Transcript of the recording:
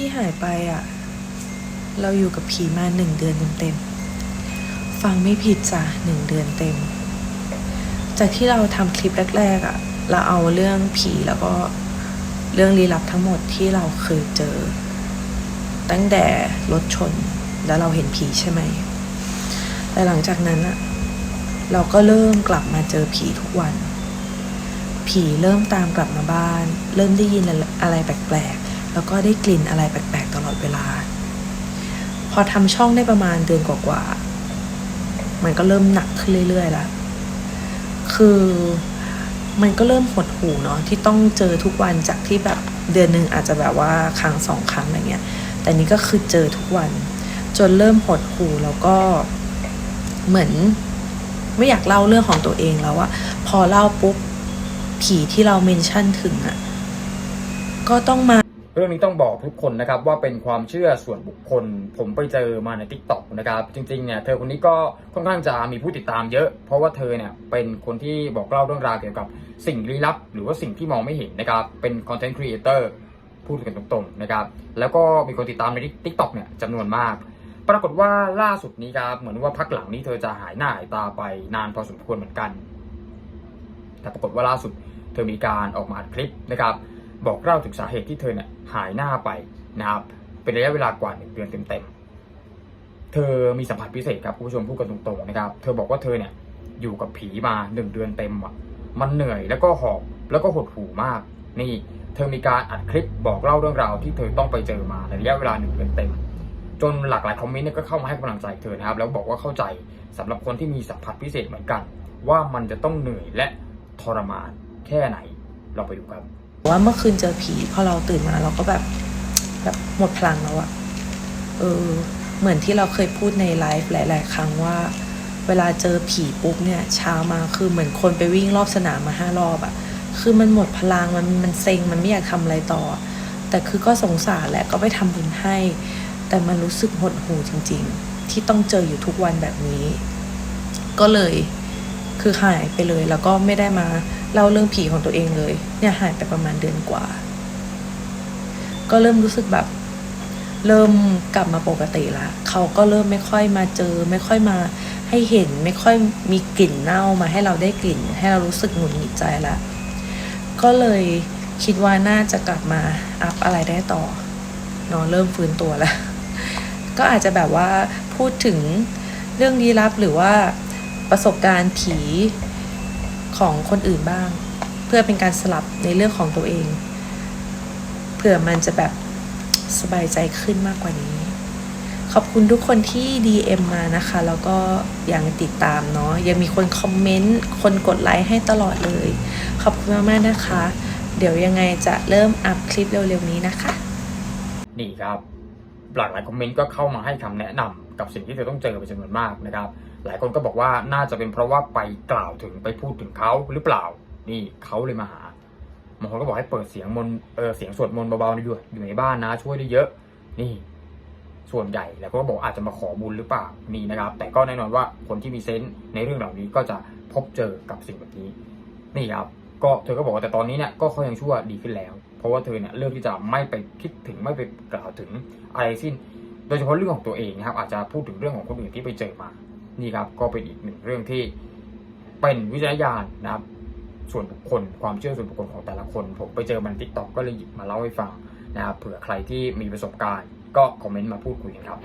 ที่หายไปอะ เราอยู่กับผีมาหนึ่งเดือนเต็มๆฟังไม่ผิดจ้ะหนึ่งเดือนเต็ม จากที่เราทำคลิปแรกๆอะ เราเอาเรื่องผีแล้วก็เรื่องลี้ลับทั้งหมดที่เราเคยเจอ ตั้งแต่รถชนแล้วเราเห็นผีใช่ไหม แต่หลังจากนั้นอะเราก็เริ่มกลับมาเจอผีทุกวัน ผีเริ่มตามกลับมาบ้าน เริ่มได้ยินอะไรแปลก แล้วก็ได้กลิ่นอะไรแปลกๆตลอดเวลา พอทำช่องได้ประมาณเดือนกว่าๆมันก็เริ่มหนักขึ้นเรื่อยๆแล้วคือมันก็เริ่มหดหูเนาะที่ต้องเจอทุกวันจากที่แบบเดือนหนึ่งอาจจะแบบว่าครั้งสองครั้งอะไรเงี้ย แต่นี่ก็คือเจอทุกวัน จนเริ่มหดหูแล้วก็เหมือนไม่อยากเล่าเรื่องของตัวเองแล้วอะพอเล่าปุ๊บผีที่เราเมนชั่นถึงอะก็ต้องมา รื่องนี้ต้องบอกทุกคนนะครับว่าเป็นความเชื่อส่วนบุคคล ผมไปเจอมาใน t ิ k t o k นะครับ จริงๆเนี่ยเธอคนนี้ก็ค่อนข้างจะมีผู้ติดตามเยอะ เพราะว่าเธอเนี่ยเป็นคนที่บอกเล่าเรื่องราวเกี่ยวกับสิ่งลี้ลับ หรือว่าสิ่งที่มองไม่เห็นนะครับ เป็นคอนเทนต์ครีเอเตอร์พูดกันตรงๆนะครับ แล้วก็มีคนติดตามใน t ิ k t o k เนี่ยจำนวนมาก ปรากฏว่าล่าสุดนี้ครับเหมือนว่าพักหลังนี้เธอจะหายหน้าหายตาไปนานพอสมควรเหมือนกัน แต่ปรากฏว่าล่าสุดเธอมีการออกมาอัดคลิปนะครับ บอกเล่าถึงสาเหตุที่เธอเนี่ยหายหน้าไปนะครับเป็นระยะเวลากว่าหนึ่งเดือนเต็มๆเธอมีสัมผัสพิเศษครับคุณผู้ชมพูดกันตรงๆนะครับเธอบอกว่าเธอเนี่ยอยู่กับผีมาหนึ่งเดือนเต็มอะมันเหนื่อยแล้วก็หอบแล้วก็หดหู่มาก นี่ เธอมีการอัดคลิปบอกเล่าเรื่องราวที่เธอต้องไปเจอมาในระยะเวลาหนึ่งเดือนเต็ม จนหลากหลายคอมเมนต์เนี่ยก็เข้ามาให้กำลังใจเธอนะครับ แล้วบอกว่าเข้าใจสำหรับคนที่มีสัมผัสพิเศษเหมือนกัน ว่ามันจะต้องเหนื่อยและทรมานแค่ไหนเราไปดูครับ ว่าเมื่อคืนเจอผีพอเราตื่นมาเราก็แบบแบบหมดพลังแล้วอะเออ เหมือนที่เราเคยพูดในไลฟ์หลาย ๆ ครั้งว่า เวลาเจอผีปุ๊บเนี่ยเช้ามาคือเหมือนคนไปวิ่งรอบสนามมาห้ารอบอะคือมันหมดพลังมันมันเซ็งมันไม่อยากทำอะไรต่อ แต่คือก็สงสารแหละก็ไปทำบุญให้ แต่มันรู้สึกหดหู่จริง ๆ ที่ต้องเจออยู่ทุกวันแบบนี้ ก็เลย คือหายไปเลย แล้วก็ไม่ได้มาเล่าเรื่องผีของตัวเองเลย เนี่ยหายไปประมาณเดือนกว่า ก็เริ่มรู้สึกแบบ เริ่มกลับมาปกติละเขาก็เริ่มไม่ค่อยมาเจอ ไม่ค่อยมาให้เห็น ไม่ค่อยมีกลิ่นเน่ามาให้เราได้กลิ่น ให้เรารู้สึกหงุดหงิดใจละก็เลยคิดว่าน่าจะกลับมาอัพอะไรได้ต่อเนอนเริ่มฟื้นตัวแล้ว ก็อาจจะแบบว่าพูดถึงเรื่องลี้ลับหรือว่า ประสบการณ์ผีของคนอื่นบ้าง เพื่อเป็นการสลับในเรื่องของตัวเอง เผื่อมันจะแบบสบายใจขึ้นมากกว่านี้ ขอบคุณทุกคนที่ DM มานะคะ แล้วก็ยังติดตามเนาะยังมีคนคอมเมนต์คนกดไลค์ให้ตลอดเลย ขอบคุณมากๆนะคะ เดี๋ยวยังไงจะเริ่มอัพคลิปเร็วๆนี้นะคะ นี่ครับหลากหลายคอมเมนต์ก็เข้ามาให้คำแนะนำ กับสิ่งที่เธอต้องเจอเป็นจำนวนมากนะครับ หลายคนก็บอกว่าน่าจะเป็นเพราะว่าไปกล่าวถึงไปพูดถึงเขาหรือเปล่า นี่เขาเลยมาหาบางคนก็บอกให้เปิดเสียงมนเออเสียงสวดมนต์เบาๆอยู่อยู่ในบ้านนะช่วยได้เยอะ นี่ ส่วนใหญ่แล้วก็บอกอาจจะมาขอบุญหรือเปล่านี่นะครับ แต่ก็แน่นอนว่าคนที่มีเซนส์ในเรื่องเหล่านี้ก็จะพบเจอกับสิ่งแบบนี้นี่ครับก็เธอก็บอกว่าแต่ตอนนี้เนี่ยก็เขายังชั่วดีขึ้นแล้ว เพราะว่าเธอเนี่ยเลือกที่จะไม่ไปคิดถึงไม่ไปกล่าวถึงอะไรสิ้น โดยเฉพาะเรื่องของตัวเองนะครับ อาจจะพูดถึงเรื่องของคนอื่นที่ไปเจอมา นี่ครับ ก็เป็นอีกหนึ่งเรื่องที่เป็นวิจารณญาณนะครับ ส่วนบุคคลความเชื่อส่วนบุคคลของแต่ละคน ผมไปเจอมันทิกตอกก็เลยหยิบมาเล่าให้ฟังนะครับเผื่อใครที่มีประสบการณ์ ก็คอมเมนต์มาพูดคุยกันครับ